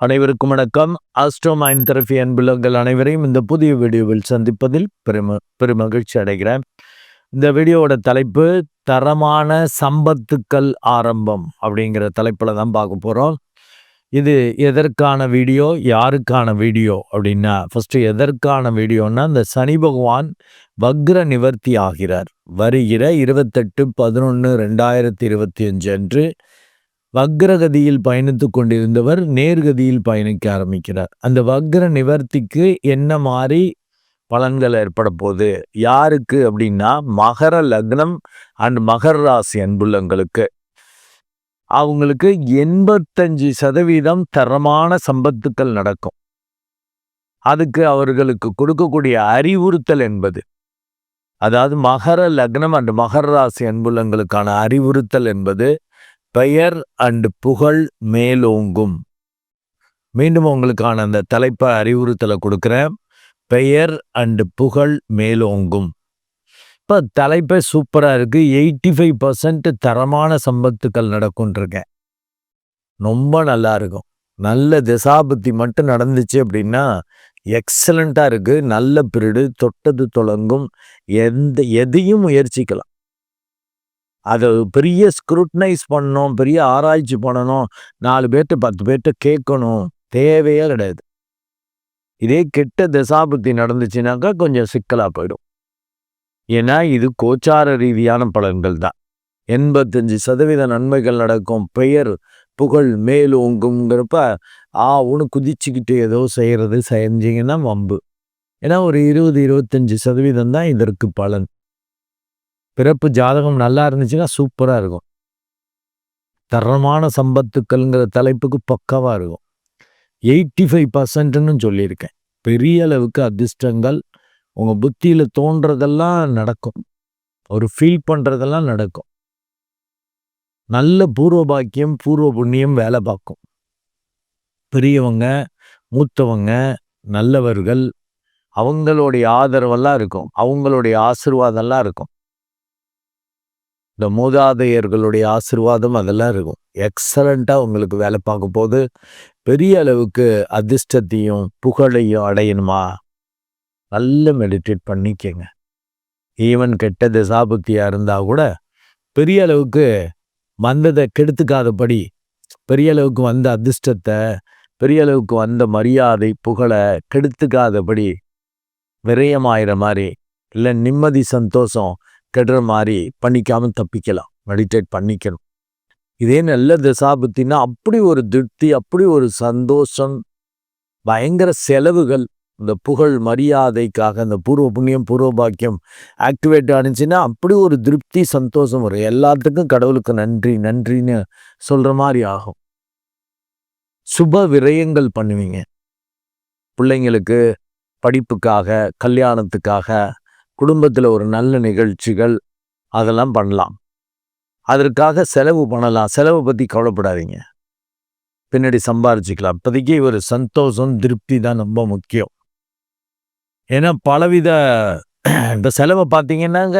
அனைவருக்கும் வணக்கம். Astro mind therapy அன்புலங்கள் அனைவரையும் இந்த புதிய வீடியோவில் சந்திப்பதில் பெரும பெருமகிழ்ச்சி அடைகிறேன். இந்த வீடியோவோட தலைப்பு தரமான சம்பத்துக்கள் ஆரம்பம் அப்படிங்கிற தலைப்பில் தான் பார்க்க போகிறோம் இது எதற்கான வீடியோ யாருக்கான வீடியோ அப்படின்னா ஃபஸ்ட்டு எதற்கான வீடியோன்னா இந்த சனி பகவான் வக்ர நிவர்த்தி ஆகிறார். வருகிற இருபத்தெட்டு பதினொன்று ரெண்டாயிரத்தி இருபத்தி அஞ்சு அன்று வக்ரகதியில் பயணித்து கொண்டிருந்தவர் நேர்கதியில் பயணிக்க ஆரம்பிக்கிறார். அந்த வக்ர நிவர்த்திக்கு என்ன மாதிரி பலன்கள் ஏற்பட போகுது? யாருக்கு அப்படின்னா மகர லக்னம் அண்ட் மகர ராசி அன்புள்ளங்களுக்கு. அவங்களுக்கு எண்பத்தஞ்சு சதவீதம் தரமான சம்பத்துக்கள் நடக்கும். அதுக்கு அவர்களுக்கு கொடுக்கக்கூடிய அறிவுறுத்தல் என்பது. அதாவது மகர லக்னம் அண்ட் மகர ராசி அன்புள்ளங்களுக்கான அறிவுறுத்தல் என்பது பெயர் அண்டு புகழ் மேலோங்கும். மீண்டும் உங்களுக்கான அந்த தலைப்பை அறிவுறுத்தலை கொடுக்குறேன். பெயர் அண்டு புகழ் மேலோங்கும். இப்போ தலைப்பே சூப்பராக இருக்குது எயிட்டி ஃபைவ் பர்சன்ட் தரமான சம்பத்துக்கள் நடக்கும்ன்றிருக்கேன் ரொம்ப நல்லா இருக்கும். நல்ல திசாபுத்தி மட்டும் நடந்துச்சு அப்படின்னா எக்ஸலண்ட்டாக இருக்குது நல்ல பீரியடு தொட்டது தொடங்கும் எந்த எதையும் முயற்சிக்கலாம். அதை பெரிய ஸ்க்ரூட்னைஸ் பண்ணணும் பெரிய ஆராய்ச்சி பண்ணணும். நாலு பேர்கிட்ட பத்து பேர்கிட்ட கேட்கணும். தேவையே கிடையாது. இதே கெட்ட தசாபுத்தி நடந்துச்சுனாக்கா கொஞ்சம் சிக்கலாக போயிடும். ஏன்னா இது கோச்சார ரீதியான பலன்கள் தான். எண்பத்தஞ்சு சதவீத நன்மைகள் நடக்கும். பெயர் புகழ் மேலோங்குங்கிறப்ப ஆ ஒன்று குதிச்சுக்கிட்டு ஏதோ செய்கிறது செஞ்சீங்கன்னா வம்பு. ஏன்னா ஒரு இருபது இருபத்தஞ்சி சதவீதம் தான் இதற்கு பலன். பிறப்பு ஜாதகம் நல்லா இருந்துச்சுன்னா சூப்பராக இருக்கும். தரமான சம்பத்துக்கள்ங்கிற தலைப்புக்கு பக்கவாக இருக்கும். எயிட்டி ஃபைவ் பர்சன்ட்னு சொல்லியிருக்கேன். பெரிய அளவுக்கு அதிர்ஷ்டங்கள் உங்கள் புத்தியில் தோன்றதெல்லாம் நடக்கும். ஒரு ஃபீல் பண்ணுறதெல்லாம் நடக்கும். நல்ல பூர்வ பாக்கியம் பூர்வ புண்ணியம் வேலை பார்க்கும். பெரியவங்க மூத்தவங்க நல்லவர்கள் அவங்களுடைய ஆதரவெல்லாம் இருக்கும். அவங்களுடைய ஆசிர்வாதம்லாம் இருக்கும். இந்த மூதாதையர்களுடைய ஆசிர்வாதம் அதெல்லாம் இருக்கும். எக்ஸலண்ட்டாக உங்களுக்கு வேலை பார்க்கும் போது பெரிய அளவுக்கு அதிர்ஷ்டத்தையும் புகழையும் அடையணுமா? நல்ல மெடிடேட் பண்ணிக்கங்க. ஈவன் கெட்ட திசாபுத்தியாக இருந்தால் கூட பெரிய அளவுக்கு வந்ததை கெடுத்துக்காதபடி பெரிய அளவுக்கு வந்த அதிர்ஷ்டத்தை பெரிய அளவுக்கு வந்த மரியாதை புகழை கெடுத்துக்காதபடி விரயமாயிற மாதிரி இல்லை நிம்மதி சந்தோஷம் கெடுற மாதிரி பண்ணிக்காமல் தப்பிக்கலாம். மெடிடேட் பண்ணிக்கணும். இதே நல்ல திசாபுத்தின்னா அப்படி ஒரு திருப்தி அப்படி ஒரு சந்தோஷம் பயங்கர செலவுகள் இந்த புகழ் மரியாதைக்காக இந்த பூர்வ புண்ணியம் பூர்வ பாக்கியம் ஆக்டிவேட் ஆனிச்சுன்னா அப்படி ஒரு திருப்தி சந்தோஷம் வரும். எல்லாத்துக்கும் கடவுளுக்கு நன்றி நன்றின்னு சொல்கிற மாதிரி ஆகும். சுப விரயங்கள் பண்ணுவீங்க. பிள்ளைங்களுக்கு படிப்புக்காக கல்யாணத்துக்காக குடும்பத்தில் ஒரு நல்ல நிகழ்ச்சிகள் அதெல்லாம் பண்ணலாம். அதற்காக செலவு பண்ணலாம். செலவை பற்றி கவலைப்படாதீங்க. பின்னாடி சம்பாரிச்சிக்கலாம். இப்போதைக்கு ஒரு சந்தோஷம் திருப்தி தான் ரொம்ப முக்கியம். ஏன்னா பலவித இந்த செலவை பார்த்தீங்கன்னாங்க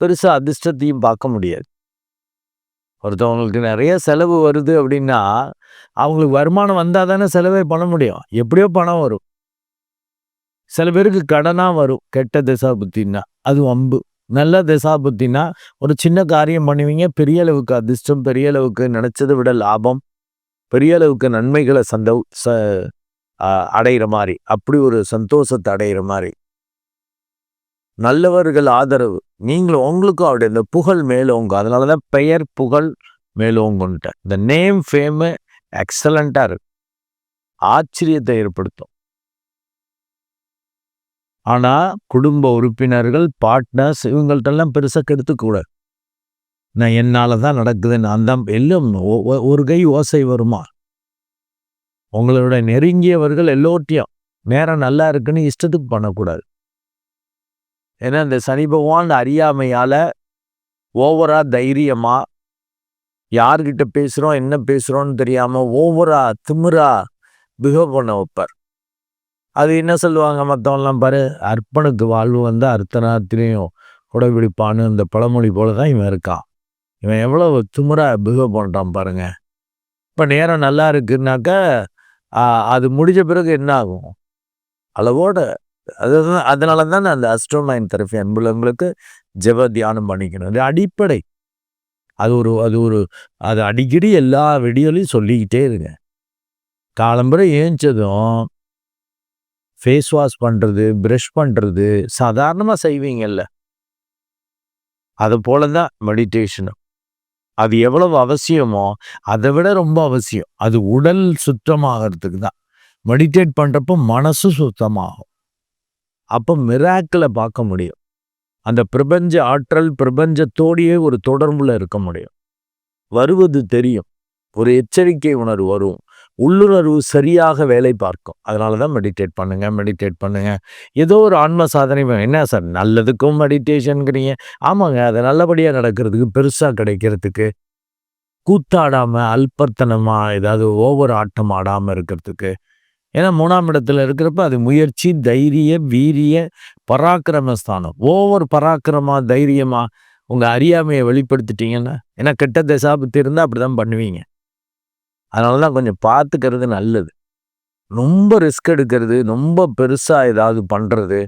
பெருசாக அதிர்ஷ்டத்தையும் பார்க்க முடியாது. ஒருத்தவங்களுக்கு நிறைய செலவு வருது அப்படின்னா அவங்களுக்கு வருமானம் வந்தால் தானே செலவே பண்ண முடியும். எப்படியோ பணம் வரும். சில பேருக்கு கடனாக வரும். கெட்ட திசா புத்தின்னா அது வம்பு. நல்ல திசா புத்தின்னா ஒரு சின்ன காரியம் பண்ணுவீங்க. பெரிய அளவுக்கு அதிர்ஷ்டம் பெரிய அளவுக்கு நினச்சதை விட லாபம். பெரிய அளவுக்கு நன்மைகளை சந்தோ ச அடைகிற மாதிரி. அப்படி ஒரு சந்தோஷத்தை அடைகிற மாதிரி. நல்லவர்கள் ஆதரவு. நீங்களும் உங்களுக்கும் அவருடைய இந்த புகழ் மேலோங்கும் அதனால தான் பெயர் புகழ் மேலோங்குன்ட்டு இந்த நேம் ஃபேமு எக்ஸலண்ட்டாக இருக்கு. ஆச்சரியத்தை ஏற்படுத்தும். ஆனால் குடும்ப உறுப்பினர்கள் பார்ட்னர்ஸ் இவங்கள்ட்டெல்லாம் பெருசாக கெடுத்துக்கூடாது. நான் என்னால் தான் நடக்குது நான் எல்லாம் ஒரு கை ஓசை வருமா? உங்களோட நெருங்கியவர்கள் எல்லோட்டையும் நேரம் நல்லா இருக்குன்னு இஷ்டத்துக்கு பண்ணக்கூடாது. ஏன்னா இந்த சனி பகவான் அறியாமையால் ஓவராக தைரியமாக யார்கிட்ட பேசுகிறோம் என்ன பேசுகிறோன்னு தெரியாமல் ஓவராக திமிரா பிஹேவ் பண்ண வைப்பார். அது என்ன சொல்லுவாங்க மற்றவங்களாம் பாரு அர்ப்பனுக்கு வாழ்வு வந்து அர்த்தனாத்திலையும் குடைபிடிப்பான்னு இந்த பழமொழி போல தான் இவன் இருக்கான். இவன் எவ்வளோ துமுறா பிஹேவ் பண்ணுறான் பாருங்க. இப்போ நேரம் நல்லா இருக்குன்னாக்கா அது முடிஞ்ச பிறகு என்ன ஆகும்? அளவோட அதுதான் அதனால தான் அந்த அஸ்ட்ரோமைன் தெரப்பி அன்புலங்களுக்கு ஜெப தியானம் பண்ணிக்கணும். அது அடிப்படை. அது ஒரு அது ஒரு அது அடிக்கடி எல்லா வீடியோலையும் சொல்லிக்கிட்டே இருங்க. காலம்புரை ஏஞ்சதும் ஃபேஸ் வாஷ் பண்ணுறது ப்ரஷ் பண்ணுறது சாதாரணமாக செய்வீங்கல்ல. அது போல தான் மெடிடேஷனும் அது எவ்வளவு அவசியமோ அதை விட ரொம்ப அவசியம். அது உடல் சுத்தமாகறதுக்கு தான். மெடிடேட் பண்ணுறப்போ மனசு சுத்தமாகும். அப்போ மிராக்கில் பார்க்க முடியும். அந்த பிரபஞ்ச ஆற்றல் பிரபஞ்சத்தோடையே ஒரு தொடர்பில் இருக்க முடியும். வருவது தெரியும். ஒரு எச்சரிக்கை உணர்வு வரும். உள்ளுணர்வு சரியாக வேலை பார்க்கும். அதனால தான் மெடிடேட் பண்ணுங்கள் மெடிடேட் பண்ணுங்கள் ஏதோ ஒரு ஆன்ம சாதனை என்ன சார் நல்லதுக்கும் மெடிடேஷனுங்கிறீங்க ஆமாங்க அதை நல்லபடியாக நடக்கிறதுக்கு பெருசாக கிடைக்கிறதுக்கு கூத்தாடாமல் அல்பத்தனமாக ஏதாவது ஓவர் ஆட்டம் ஆடாமல் இருக்கிறதுக்கு. ஏன்னா மூணாம் இடத்துல இருக்கிறப்ப அது முயற்சி தைரிய வீரிய பராக்கிரமஸ்தானம். ஓவர் பராக்கிரமா தைரியமாக உங்கள் அறியாமையை வெளிப்படுத்திட்டீங்கன்னா ஏன்னா கெட்ட தசாபத்து இருந்தால் அப்படி தான் பண்ணுவீங்க. அதனால தான் கொஞ்சம் பார்த்துக்கிறது நல்லது. ரொம்ப ரிஸ்க் எடுக்கிறது ரொம்ப பெருசாக ஏதாவது பண்ணுறது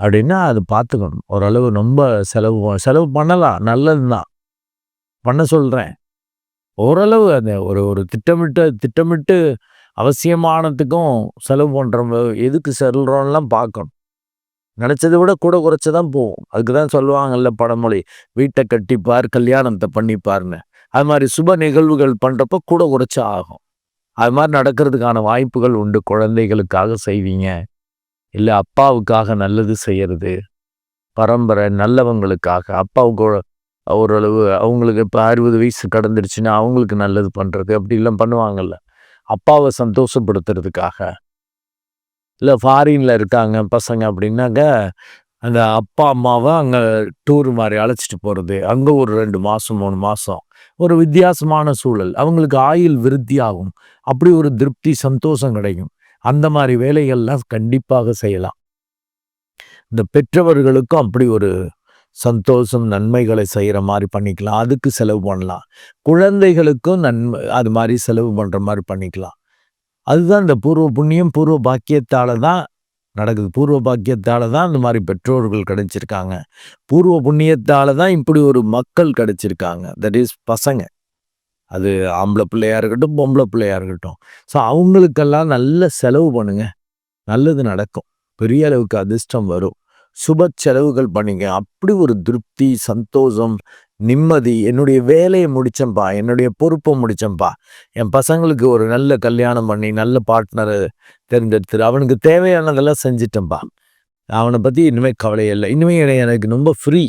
அப்படின்னா அது பார்த்துக்கணும். ஓரளவு ரொம்ப செலவு செலவு பண்ணலாம். நல்லது தான். பண்ண சொல்கிறேன் ஓரளவு அந்த ஒரு ஒரு திட்டமிட்டு திட்டமிட்டு அவசியமானதுக்கும் செலவு பண்ணுறவங்க எதுக்கு செல்றோம்லாம் பார்க்கணும். நினச்சதை விட கூட குறைச்சி தான் போகும். அதுக்கு தான் சொல்லுவாங்கல்ல படமொழி வீட்டை கட்டிப்பார் கல்யாணத்தை பண்ணிப்பார்னு. அது மாதிரி சுப நிகழ்வுகள் பண்ணுறப்ப கூட குறைச்சா ஆகும். அது மாதிரி நடக்கிறதுக்கான வாய்ப்புகள் உண்டு. குழந்தைகளுக்காக செய்வீங்க. இல்லை அப்பாவுக்காக நல்லது செய்கிறது பரம்பரை நல்லவங்களுக்காக. அப்பாவுக்கு ஓரளவு அவங்களுக்கு இப்போ அறுபது வயசு கடந்துருச்சுன்னா அவங்களுக்கு நல்லது பண்ணுறது அப்படிலாம் பண்ணுவாங்கல்ல. அப்பாவை சந்தோஷப்படுத்துறதுக்காக. இல்லை ஃபாரினில் இருக்காங்க பசங்க அப்படின்னாக்க அந்த அப்பா அம்மாவை அங்கே டூர் மாதிரி அழைச்சிட்டு போகிறது அங்கே ஒரு ரெண்டு மாதம் மூணு மாதம் ஒரு வித்தியாசமான சூழல். அவங்களுக்கு ஆயுள் விருத்தி ஆகும் அப்படி ஒரு திருப்தி சந்தோஷம் கிடைக்கும். அந்த மாதிரி வேலைகள்லாம் கண்டிப்பாக செய்யலாம். இந்த பெற்றவர்களுக்கும் அப்படி ஒரு சந்தோஷம் நன்மைகளை செய்கிற மாதிரி பண்ணிக்கலாம். அதுக்கு செலவு பண்ணலாம். குழந்தைகளுக்கும் நன்மை அது மாதிரி செலவு பண்ணுற மாதிரி பண்ணிக்கலாம். அதுதான் இந்த பூர்வ புண்ணியம் பூர்வ பாக்கியத்தால் தான் நடக்குது. பூர்வ பாக்கியத்தால் தான் இந்த மாதிரி பெற்றோர்கள் கிடைச்சிருக்காங்க. பூர்வ புண்ணியத்தால் தான் இப்படி ஒரு மக்கள் கிடைச்சிருக்காங்க. தட் இஸ் பசங்க. அது ஆம்பளை பிள்ளையாக இருக்கட்டும் பொம்பளை பிள்ளையாக இருக்கட்டும். ஸோ அவங்களுக்கெல்லாம் நல்ல செலவு பண்ணுங்க. நல்லது நடக்கும். பெரிய அளவுக்கு அதிர்ஷ்டம் வரும். சுப செலவுகள் பண்ணிங்க. அப்படி ஒரு திருப்தி சந்தோஷம் நிம்மதி என்னுடைய வேலையை முடிச்சேன்ப்பா என்னுடைய பொறுப்பை முடிச்சேன்ப்பா என் பசங்களுக்கு ஒரு நல்ல கல்யாணம் பண்ணி நல்ல பார்ட்னரை தேர்ந்தெடுத்து அவனுக்கு தேவையானதெல்லாம் செஞ்சிட்டேன்ப்பா அவனை பற்றி இனிமேல் கவலை இல்லை. இனிமேல் எனக்கு ரொம்ப ஃப்ரீ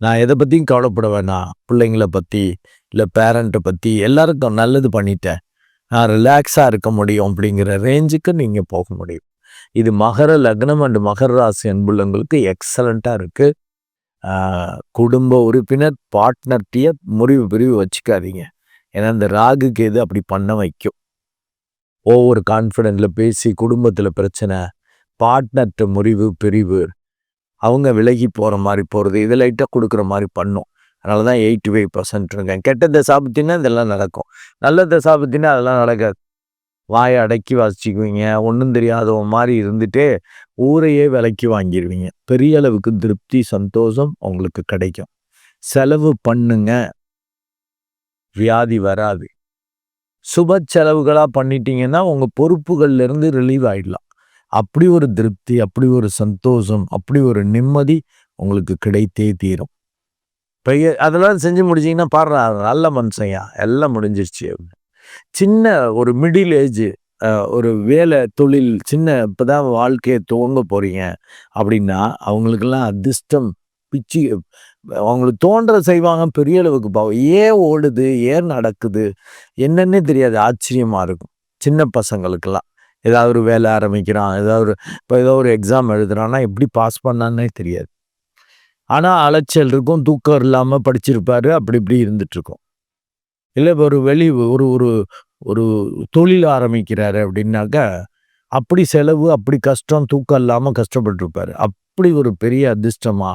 நான் எதை பற்றியும் கவலைப்பட வேணாம். பிள்ளைங்கள பற்றி இல்லை பேரண்ட்டை பற்றி எல்லாருக்கும் நல்லது பண்ணிட்டேன். நான் ரிலாக்ஸாக இருக்க முடியும் அப்படிங்கிற ரேஞ்சுக்கு நீங்கள் போக முடியும். இது மகர லக்னம் அண்ட் மகர ராசி அன்புள்ளவங்களுக்கு எக்ஸலண்ட்டாக இருக்குது குடும்ப உறுப்பினர் பார்ட்னர்ட்டிய முறிவு பிரிவு வச்சுக்காதீங்க. ஏன்னா இந்த ராகுக்கு எது அப்படி பண்ண வைக்கும். ஒவ்வொரு கான்ஃபிடென்ட்டில் பேசி குடும்பத்தில் பிரச்சனை பார்ட்னர்கிட்ட முறிவு பிரிவு அவங்க விலகி போகிற மாதிரி போகிறது இது லைட்டாக கொடுக்குற மாதிரி பண்ணும். அதனால தான் எயிட்டி ஃபைவ் பர்சன்ட் இருக்கேன் கெட்ட தசாபத்தினா இதெல்லாம் நடக்கும். நல்ல தசாபத்தினா அதெல்லாம் நடக்காது. வாயை அடக்கி வாசிச்சுக்குவீங்க. ஒன்றும் தெரியாதவன் மாதிரி இருந்துட்டு ஊரையே விலைக்கு வாங்கிடுவீங்க பெரிய அளவுக்கு திருப்தி சந்தோஷம் உங்களுக்கு கிடைக்கும். செலவு பண்ணுங்க. வியாதி வராது. சுப செலவுகளாக பண்ணிட்டீங்கன்னா உங்கள் பொறுப்புகள்லேருந்து ரிலீவ் ஆகிடலாம் அப்படி ஒரு திருப்தி அப்படி ஒரு சந்தோஷம் அப்படி ஒரு நிம்மதி உங்களுக்கு கிடைத்தே தீரும். பெரிய அதெல்லாம் செஞ்சு முடிச்சிங்கன்னா பாடுறா நல்ல மனுஷன்யா. எல்லாம் முடிஞ்சிருச்சு. சின்ன ஒரு மிடில் ஏஜ் ஒரு வேலை தொழில் சின்ன இப்போ தான் வாழ்க்கையை துவங்க போகிறீங்க அப்படின்னா அவங்களுக்கெல்லாம் அதிர்ஷ்டம் பிச்சு அவங்களுக்கு தோன்ற செய்வாங்க பெரிய அளவுக்கு பாவம். ஏன் ஓடுது ஏன் நடக்குது என்னன்னே தெரியாது ஆச்சரியமாக இருக்கும். சின்ன பசங்களுக்கெல்லாம். ஏதாவது ஒரு வேலை ஆரம்பிக்கிறான் ஏதாவது ஒரு இப்போ ஏதோ ஒரு எக்ஸாம் எழுதுறான்னா எப்படி பாஸ் பண்ணான்னே தெரியாது. ஆனால் அலைச்சல் இருக்கும் தூக்கம் இல்லாமல் படிச்சிருப்பாரு அப்படி இப்படி இருந்துட்டுருக்கும் இல்லை ஒரு வெளி ஒரு ஒரு ஒரு தொழில் ஆரம்பிக்கிறாரு அப்படின்னாக்கா அப்படி செலவு அப்படி கஷ்டம் தூக்கம் இல்லாமல் கஷ்டப்பட்டுருப்பார். அப்படி ஒரு பெரிய அதிர்ஷ்டமா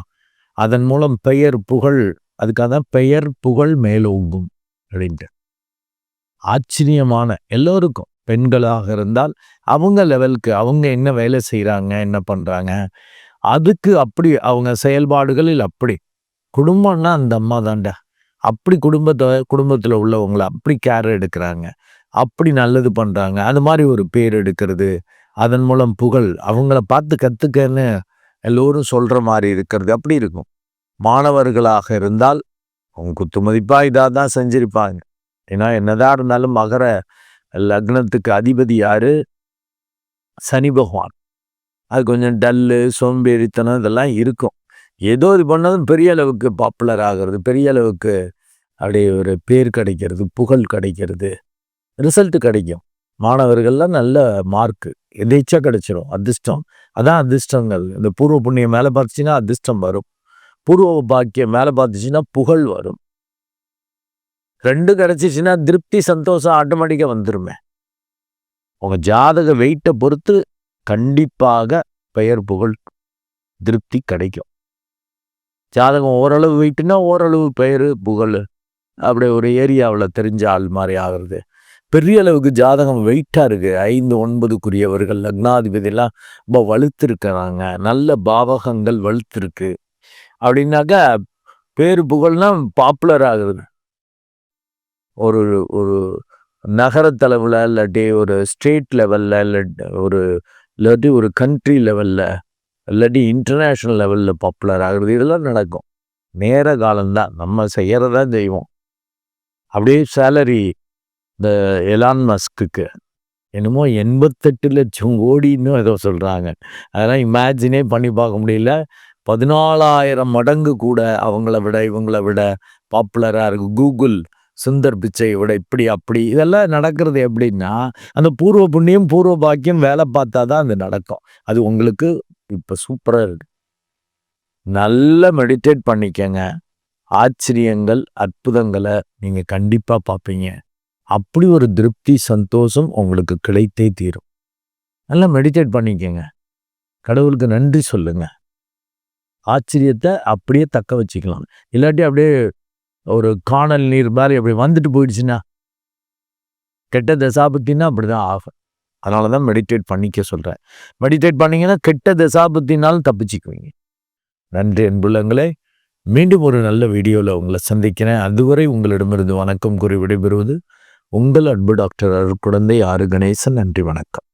அதன் மூலம் பெயர் புகழ் அதுக்காக தான் பெயர் புகழ் மேலோங்கும் அப்படின்ட்டு. ஆச்சரியமான எல்லோருக்கும். பெண்களாக இருந்தால் அவங்க லெவலுக்கு அவங்க என்ன வேலை செய்கிறாங்க என்ன பண்ணுறாங்க அதுக்கு அப்படி அவங்க செயல்பாடுகளில் அப்படி. குடும்பம்னா அந்த அம்மா தான்டா அப்படி குடும்பத்தை குடும்பத்தில் உள்ளவங்களை அப்படி கேர் எடுக்கிறாங்க. அப்படி நல்லது பண்ணுறாங்க அது மாதிரி ஒரு பேர் எடுக்கிறது அதன் மூலம் புகழ் அவங்கள பார்த்து கற்றுக்கன்னு எல்லோரும் சொல்கிற மாதிரி இருக்கிறது. அப்படி இருக்கும். மாணவர்களாக இருந்தால் அவங்க குத்து மதிப்பாக இதாக தான் செஞ்சுருப்பாங்க. ஏன்னா என்னதான் இருந்தாலும் மகர லக்னத்துக்கு அதிபதி யார்? சனி பகவான். அது கொஞ்சம் டல்லு சோம்பேறித்தனம் இதெல்லாம் இருக்கும். ஏதோ இது பண்ணதும் பெரிய அளவுக்கு பாப்புலர் ஆகிறது பெரிய அளவுக்கு அப்படியே ஒரு பேர் கிடைக்கிறது புகழ் கிடைக்கிறது ரிசல்ட் கிடைக்கும். மாணவர்கள்லாம் நல்ல மார்க்கு எதேச்சா கிடைச்சிரும் அதிர்ஷ்டம். அதான் அதிர்ஷ்டங்கள். இந்த பூர்வ புண்ணியம் மேலே பார்த்துச்சின்னா அதிர்ஷ்டம் வரும். பூர்வ பாக்கியம் மேலே பார்த்துச்சுன்னா புகழ் வரும். ரெண்டு கிடச்சிச்சின்னா திருப்தி சந்தோஷம் ஆட்டோமேட்டிக்காக வந்துருமே. உங்கள் ஜாதக வெயிட்டை பொறுத்து கண்டிப்பாக பெயர் புகழ் திருப்தி கிடைக்கும். ஜாதகம் ஓரளவு வெயிட்டுனா ஓரளவு பெயர் புகழ். அப்படி ஒரு ஏரியாவில் தெரிஞ்ச ஆள் மாதிரி ஆகிறது. பெரிய அளவுக்கு ஜாதகம் வெயிட்டாக இருக்குது ஐந்து ஒன்பதுக்குரியவர்கள் லக்னாதிபதியெல்லாம் ரொம்ப வலுத்திருக்கிறாங்க. நல்ல பாவகங்கள் வலுத்திருக்கு. அப்படின்னாக்கா பேர் புகழ்னா பாப்புலர் ஆகுது ஒரு ஒரு நகரத்தளவில் இல்லாட்டி ஒரு ஸ்டேட் லெவலில் இல்லை ஒரு இல்லாட்டி ஒரு கண்ட்ரி லெவலில் இல்லாட்டி இன்டர்நேஷ்னல் லெவலில் பாப்புலர் ஆகிறது இதெல்லாம் நடக்கும். நேர காலம்தான். நம்ம செய்கிறதான் செய்வோம். அப்படியே சேலரி இந்த எலான் மஸ்க்கு என்னமோ எண்பத்தெட்டு லட்சம் கோடின்னு ஏதோ சொல்கிறாங்க அதெல்லாம் இமேஜினே பண்ணி பார்க்க முடியல. பதினாலாயிரம் மடங்கு கூட அவங்கள விட இவங்கள விட பாப்புலராக இருக்குது கூகுள் சுந்தர் பிச்சையை விட இப்படி அப்படி. இதெல்லாம் நடக்கிறது எப்படின்னா அந்த பூர்வ புண்ணியம் பூர்வ பாக்கியம் வேலை பார்த்தா தான் அது நடக்கும். அது உங்களுக்கு இப்போ சூப்பராக இருக்கு. நல்லா மெடிடேட் பண்ணிக்கங்க. ஆச்சரியங்கள் அற்புதங்களை நீங்கள் கண்டிப்பாக பார்ப்பீங்க அப்படி ஒரு திருப்தி சந்தோஷம் உங்களுக்கு கிடைத்தே தீரும். நல்லா மெடிடேட் பண்ணிக்கங்க. கடவுளுக்கு நன்றி சொல்லுங்க. ஆச்சரியத்தை அப்படியே தக்க வச்சுக்கலாம். இல்லாட்டி அப்படியே ஒரு காணல் நீர் மாதிரி அப்படி வந்துட்டு போயிடுச்சுன்னா கெட்ட தசாபத்தின்னா அப்படிதான் ஆகும். அதனால தான் மெடிடேட் பண்ணிக்க சொல்கிறேன் மெடிடேட் பண்ணிங்கன்னா கெட்ட தசாபத்தினாலும் தப்பிச்சுக்குவீங்க. நன்றி அன்புள்ளங்களே. மீண்டும் ஒரு நல்ல வீடியோவில் உங்களை சந்திக்கிறேன். அதுவரை உங்களிடமிருந்து வணக்கம் கூறி விடைபெறுவது உங்கள் அன்பு டாக்டர் அருள் குழந்தை ஆறு கணேசன். நன்றி வணக்கம்.